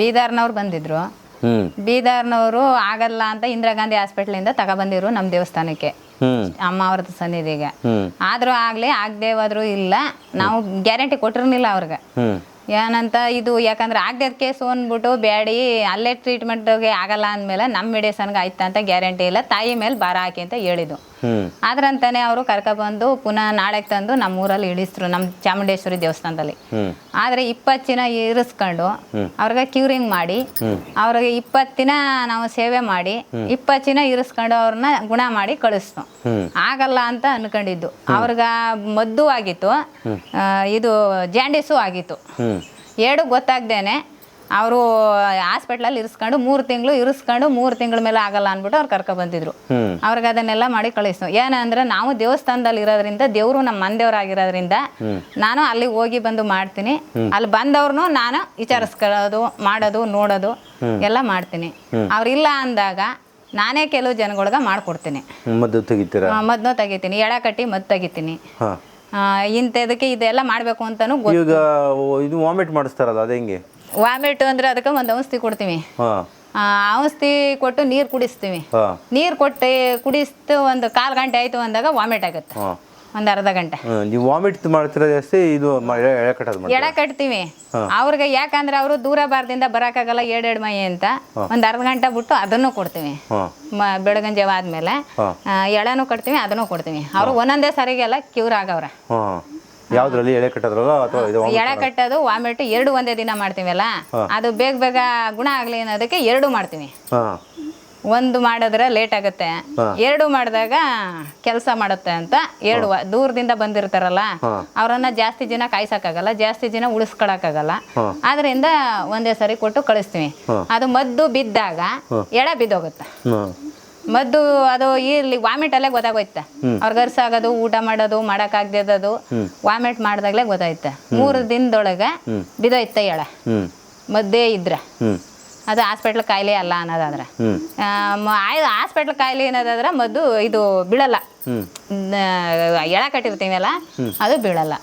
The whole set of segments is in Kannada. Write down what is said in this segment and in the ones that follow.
ಬೀದರ್ನವ್ರು ಬಂದಿದ್ರು. ಬೀದರ್ನವರು ಆಗಲ್ಲ ಅಂತ ಇಂದಿರಾ ಗಾಂಧಿ ಹಾಸ್ಪಿಟ್ಲಿಂದ ತಗೊಬಂದಿರು ನಮ್ಮ ದೇವಸ್ಥಾನಕ್ಕೆ. ಅಮ್ಮ ಅವ್ರದ್ದು ಸನ್ನಿಧಿಗೆ. ಆದ್ರೂ ಆಗ್ಲಿ ಆಗದೆ ಹೋದ್ರು ಇಲ್ಲ ನಾವು ಗ್ಯಾರಂಟಿ ಕೊಟ್ಟಿರ್ಲಿಲ್ಲ ಅವ್ರಿಗೆ. ಏನಂತ ಇದು ಯಾಕಂದ್ರೆ ಆಗದೆ ಕೇಸು ಅಂದ್ಬಿಟ್ಟು ಬ್ಯಾಡಿ ಅಲ್ಲೇ ಟ್ರೀಟ್ಮೆಂಟ್ಗೆ ಆಗಲ್ಲ ಅಂದ್ಮೇಲೆ ನಮ್ಮ ಮೆಡಿಸನ್ಗೆ ಆಯ್ತಾ ಅಂತ ಗ್ಯಾರಂಟಿ ಇಲ್ಲ ತಾಯಿ ಮೇಲೆ ಭಾರ ಹಾಕಿ ಅಂತ ಹೇಳಿದ್ದು. ಆದ್ರಂತಾನೆ ಅವರು ಕರ್ಕ ಬಂದು ಪುನಃ ನಾಳೆ ತಂದು ನಮ್ಮ ಊರಲ್ಲಿ ಇಳಿಸಿದ್ರು ನಮ್ಮ ಚಾಮುಂಡೇಶ್ವರಿ ದೇವಸ್ಥಾನದಲ್ಲಿ. ಆದ್ರೆ ಇಪ್ಪತ್ತಿನ ಇಪ್ಪತ್ತು ದಿನ ಇರಿಸ್ಕೊಂಡು ಅವ್ರಿಗೆ ಕ್ಯೂರಿಂಗ್ ಮಾಡಿ ಅವ್ರಿಗೆ ಇಪ್ಪತ್ತು ದಿನ ನಾವು ಸೇವೆ ಮಾಡಿ ಇಪ್ಪತ್ತು ದಿನ ಇರಿಸ್ಕೊಂಡು ಅವ್ರನ್ನ ಗುಣ ಮಾಡಿ ಕಳಿಸ್ತು. ಆಗಲ್ಲ ಅಂತ ಅನ್ಕೊಂಡಿದ್ದು. ಅವ್ರಿಗ ಮದ್ದು ಆಗಿತ್ತು ಇದು ಜಾಂಡೀಸು ಆಗಿತ್ತು. ಎರಡು ಗೊತ್ತಾಗ್ದೇನೆ ಅವರು ಹಾಸ್ಪಿಟ್ಲಲ್ಲಿ ಇರಿಸ್ಕೊಂಡು ಮೂರು ತಿಂಗಳು ಇರಿಸ್ಕೊಂಡು ಮೂರು ತಿಂಗಳ ಮೇಲೆ ಆಗಲ್ಲ ಅಂದ್ಬಿಟ್ಟು ಅವ್ರು ಕರ್ಕೊಬಂದಿದ್ರು ಬಂದಿದ್ರು. ಅವ್ರಿಗೆ ಅದನ್ನೆಲ್ಲ ಮಾಡಿ ಕಳಿಸ್ತು ಏನಂದ್ರೆ ನಾವು ದೇವಸ್ಥಾನದಲ್ಲಿ ಇರೋದ್ರಿಂದ ದೇವರು ನಮ್ಮ ಮಂದೇವ್ರಾಗಿರೋದ್ರಿಂದ ನಾನು ಅಲ್ಲಿಗೆ ಹೋಗಿ ಬಂದು ಮಾಡ್ತೀನಿ. ಅಲ್ಲಿ ಬಂದವ್ರನ್ನು ನಾನು ವಿಚಾರಿಸ್ಕೊಳ್ಳೋದು ಮಾಡೋದು ನೋಡೋದು ಎಲ್ಲ ಮಾಡ್ತೀನಿ. ಅವ್ರಿಲ್ಲ ಅಂದಾಗ ನಾನೇ ಕೆಲವು ಜನಗಳ್ಗ ಮಾಡ್ಕೊಡ್ತೀನಿ. ಮದ್ದು ತೆಗಿತೀರಾ? ಮದ್ದನ್ನು ತೆಗಿತೀನಿ. ಎಡ ಕಟ್ಟಿ ಮದ್ದು ತೆಗಿತೀನಿ. ಇಂಥದಕ್ಕೆ ಇದೆಲ್ಲ ಮಾಡಬೇಕು ಅಂತಾನು ಈಗ ಇದು ವಾಮಿಟ್ ಮಾಡಿಸ್ತಾರಲ್ಲ ಅದೇ ಹೆಂಗೆ? ವಾಮಿಟ್ ಅಂದ್ರೆ ಅದಕ್ಕೆ ಒಂದು ಔಷಧಿ ಕೊಡ್ತೀವಿ. ಆ, ಔಷಧಿ ಕೊಟ್ಟು ನೀರು ಕುಡಿಸ್ತೀವಿ. ನೀರು ಕೊಟ್ಟು ಕುಡಿಸ್ತು ಒಂದು ಕಾಲು ಗಂಟೆ ಆಯ್ತು ಅಂದಾಗ ವಾಮಿಟ್ ಆಗುತ್ತೆ. ಒಂದ್ ಅರ್ಧ ಗಂಟೆ. ನೀವು ವಾಮಿಟ್ ಮಾಡ್ತಿರೋ ಜಾಸ್ತಿ ಇದು ಮ- ಎಳೆ ಎಳೆ ಕಟ್ಟೋದು ಮಾಡಿ ಎಡ ಕಟ್ತೀವಿ. ಅವ್ರಿಗೆ ಯಾಕಂದ್ರೆ ಅವರು ದೂರ ಬಾರದಿಂದ ಬರೋಕ್ಕಾಗಲ್ಲ ಎರಡೆರಡು ಮೈ ಅಂತ. ಒಂದು ಅರ್ಧ ಗಂಟೆ ಬಿಟ್ಟು ಅದನ್ನು ಕೊಡ್ತೀವಿ. ಬೆಳಗಂಜೆ ಮ ಬೆಳಗಿನ ಜಾವ ಆದಮೇಲೆ ಎಳೆನೂ ಕಟ್ತೀವಿ ಅದನ್ನು ಕೊಡ್ತೀವಿ. ಅವ್ರು ಒಂದೊಂದೇ ಸರಿಗೆಲ್ಲ ಕ್ಯೂರ್ ಆಗವ್ರೆ. ಹಾ. ಯಾವ್ದ್ರಲ್ಲಿ ಎಳೆ ಕಟ್ಟೋದ್ರಲ್ಲ ಅಥವಾ ಇದು ಎಳೆ ಕಟ್ಟೋದು ವಾಮಿಟ್ ಎರಡು ಒಂದೇ ದಿನ ಮಾಡ್ತೀವಲ್ಲ ಅದು ಬೇಗ ಬೇಗ ಗುಣ ಆಗ್ಲಿ ಅನ್ನೋದಕ್ಕೆ ಎರಡು ಮಾಡ್ತೀವಿ. ಹಾ. ಒಂದು ಮಾಡಿದ್ರೆ ಲೇಟ್ ಆಗುತ್ತೆ. ಎರಡು ಮಾಡಿದಾಗ ಕೆಲಸ ಮಾಡುತ್ತೆ ಅಂತ ಎರಡು ದೂರದಿಂದ ಬಂದಿರ್ತಾರಲ್ಲ ಅವರನ್ನ ಜಾಸ್ತಿ ಜನ ಕಾಯ್ಸಕ್ಕಾಗಲ್ಲ ಜಾಸ್ತಿ ಜನ ಉಳಿಸ್ಕೊಳಕ್ಕಾಗಲ್ಲ. ಆದ್ರಿಂದ ಒಂದೇ ಸರಿ ಕೊಟ್ಟು ಕಳಿಸ್ತೀವಿ. ಅದು ಮದ್ದು ಬಿದ್ದಾಗ ಎಳೆ ಬಿದ್ದೋಗುತ್ತೆ. ಮದ್ದು ಅದು ಇಲ್ಲಿ ವಾಮಿಟ್ ಅಲ್ಲೇ ಗೊತ್ತಾಗೋಯ್ತೆ. ಅವ್ರಿಗೆ ಅರ್ಸಾಗೋದು ಊಟ ಮಾಡೋದು ಮಾಡೋಕ್ಕಾಗ್ದಿದ್ದು ವಾಮಿಟ್ ಮಾಡಿದಾಗಲೇ ಗೊತ್ತಾಯ್ತೆ. ಮೂರು ದಿನದೊಳಗೆ ಬಿದೋಯ್ತೆ ಎಳೆ. ಹ್ಮ್. ಮದ್ದೇ ಇದ್ರೆ. ಅದು ಹಾಸ್ಪಿಟ್ಲ್ ಕಾಯಿಲೆ ಅಲ್ಲ ಅನ್ನೋದಾದ್ರೆ. ಹಾಸ್ಪಿಟ್ಲ್ ಕಾಯಿಲೆ ಅನ್ನೋದಾದ್ರೆ ಮದ್ದು ಇದು ಬೀಳಲ್ಲ. ಎಳ ಕಟ್ಟಿರ್ತೀವಲ್ಲ ಅದು ಬೀಳಲ್ಲ.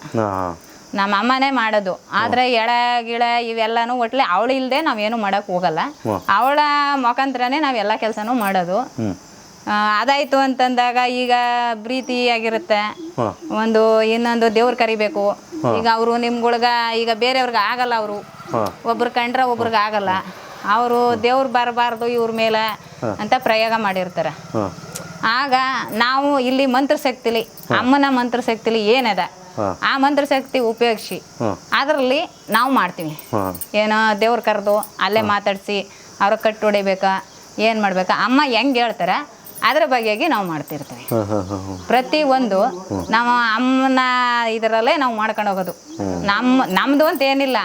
ನಮ್ಮ ಅಮ್ಮನೇ ಮಾಡೋದು. ಆದ್ರೆ ಎಳೆ ಗಿಳೆ ಇವೆಲ್ಲನೂ ಒಟ್ಲೆ ಅವಳು ಇಲ್ಲದೆ ನಾವೇನು ಮಾಡಕ್ ಹೋಗಲ್ಲ. ಅವಳ ಮುಖಾಂತರನೇ ನಾವೆಲ್ಲ ಕೆಲಸನೂ ಮಾಡೋದು. ಅದಾಯಿತು ಅಂತಂದಾಗ ಈಗ ಪ್ರೀತಿ ಆಗಿರುತ್ತೆ. ಒಂದು ಇನ್ನೊಂದು ದೇವ್ರ ಕರಿಬೇಕು. ಈಗ ಅವರು ನಿಮ್ಗಳ್ಗ ಈಗ ಬೇರೆಯವ್ರಿಗೆ ಆಗಲ್ಲ ಅವರು. ಒಬ್ರು ಕಂಡ್ರೆ ಒಬ್ರಿಗೆ ಆಗಲ್ಲ. ಅವರು ದೇವ್ರು ಬರಬಾರ್ದು ಇವ್ರ ಮೇಲೆ ಅಂತ ಪ್ರಯೋಗ ಮಾಡಿರ್ತಾರೆ. ಆಗ ನಾವು ಇಲ್ಲಿ ಮಂತ್ರ ಮಂತ್ರಶಕ್ತಿಲಿ ಅಮ್ಮನ ಮಂತ್ರ ಮಂತ್ರಶಕ್ತಿಲಿ ಏನದ? ಆ ಮಂತ್ರಶಕ್ತಿ ಉಪಯೋಗಿಸಿ. ಹಾ. ಅದರಲ್ಲಿ ನಾವು ಮಾಡ್ತೀವಿ. ಏನೋ ದೇವ್ರ ಕರೆದು ಅಲ್ಲೇ ಮಾತಾಡಿಸಿ ಅವ್ರ ಕಟ್ಟು ಹೊಡಿಬೇಕಾ ಏನು ಮಾಡ್ಬೇಕಾ ಅಮ್ಮ ಹೆಂಗೆ ಹೇಳ್ತಾರೆ ಅದ್ರ ಬಗೆಗೆ ನಾವು ಮಾಡ್ತಿರ್ತೀವಿ. ಪ್ರತಿ ಒಂದು ನಮ್ಮ ಅಮ್ಮನ ಇದರಲ್ಲೇ ನಾವು ಮಾಡ್ಕೊಂಡು ಹೋಗೋದು. ನಮ್ಮ ನಮ್ದು ಅಂತ ಏನಿಲ್ಲ.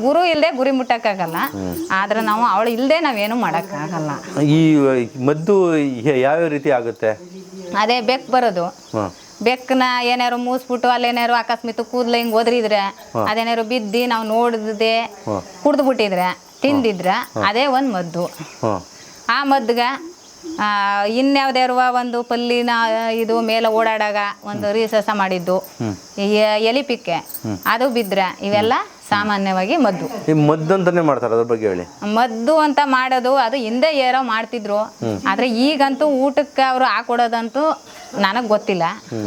ಗುರು ಇಲ್ಲದೆ ಗುರಿ ಮುಟ್ಟಕ್ಕಾಗಲ್ಲ. ಆದ್ರೆ ನಾವು ಅವಳು ಇಲ್ಲದೆ ನಾವೇನು ಮಾಡೋಕ್ಕಾಗಲ್ಲ. ಈ ಮದ್ದು ಯಾವ್ಯಾವ ರೀತಿ ಆಗುತ್ತೆ? ಅದೇ ಬೆಕ್ ಬರೋದು. ಹಾಂ ಬೆಕ್ಕನ್ನ ಏನಾರು ಮೂಸ್ಬಿಟ್ಟು ಅಲ್ಲೇನಾರು ಅಕಸ್ಮಾತ್ ಕೂದಲು ಹಿಂಗ್ ಒದರಿದ್ರೆ ಅದೇನಾರು ಬಿದ್ದಿ ನಾವು ನೋಡಿದ್ದೆ ಕುಡ್ದು ಬಿಟ್ಟಿದ್ರೆ ತಿಂದಿದ್ರೆ ಅದೇ ಒಂದು ಮದ್ದು. ಆ ಮದ್ದುಗೆ ಇನ್ಯಾವ್ದಾರುವ ಒಂದು ಪಲ್ಲಿನ ಇದು ಮೇಲೆ ಓಡಾಡಾಗ ಒಂದು ರೀಸಸ ಮಾಡಿದ್ದು. ಎಲಿ ಪಿಕ್ಕೆ ಅದು ಬಿದ್ರೆ ಇವೆಲ್ಲ ಸಾಮಾನ್ಯವಾಗಿ ಮದ್ದು. ಮದ್ದು ಅಂತಾನೆ ಮಾಡ್ತಾರೆ ಅದ್ರ ಬಗ್ಗೆ ಹೇಳಿ. ಮದ್ದು ಅಂತ ಮಾಡೋದು ಅದು ಹಿಂದೆ ಏನೋ ಮಾಡ್ತಿದ್ರು. ಆದ್ರೆ ಈಗಂತೂ ಊಟಕ್ಕೆ ಅವರು ಹಾಕೊಡೋದಂತೂ ನನಗೆ ಗೊತ್ತಿಲ್ಲ.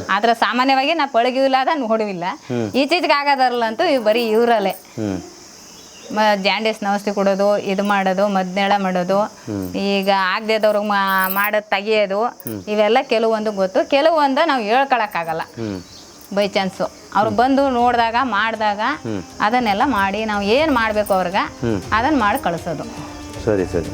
ಆದ್ರೆ ಸಾಮಾನ್ಯವಾಗಿ ನಾ ಪಳಗಿಲ್ಲ ಅದ ನೋಡುವಿಲ್ಲ. ಈಚೀಚೆಗೆ ಆಗೋದರಲ್ಲಂತೂ ಇವ್ ಬರೀ ಇವರಲ್ಲೇ. ಮ ಜಾಂಡೀಸ್ ಕೊಡೋದು, ಇದು ಮಾಡೋದು, ಮದ್ನೆಳ ಮಾಡೋದು, ಈಗ ಆಗದೇದವ್ರಿಗೆ ಮಾಡೋದ್ ತೆಗಿಯೋದು, ಇವೆಲ್ಲ ಕೆಲವೊಂದು ಗೊತ್ತು. ಕೆಲವೊಂದು ನಾವು ಹೇಳ್ಕೊಳಕ್ಕಾಗಲ್ಲ. By chance. ಅವ್ರು ಬಂದು ನೋಡಿದಾಗ, ಮಾಡಿದಾಗ ಅದನ್ನೆಲ್ಲ ಮಾಡಿ, ನಾವು ಏನು ಮಾಡಬೇಕು ಅವ್ರಿಗೆ ಅದನ್ನು ಮಾಡಿ ಕಳಿಸೋದು. ಸರಿ ಸರಿ.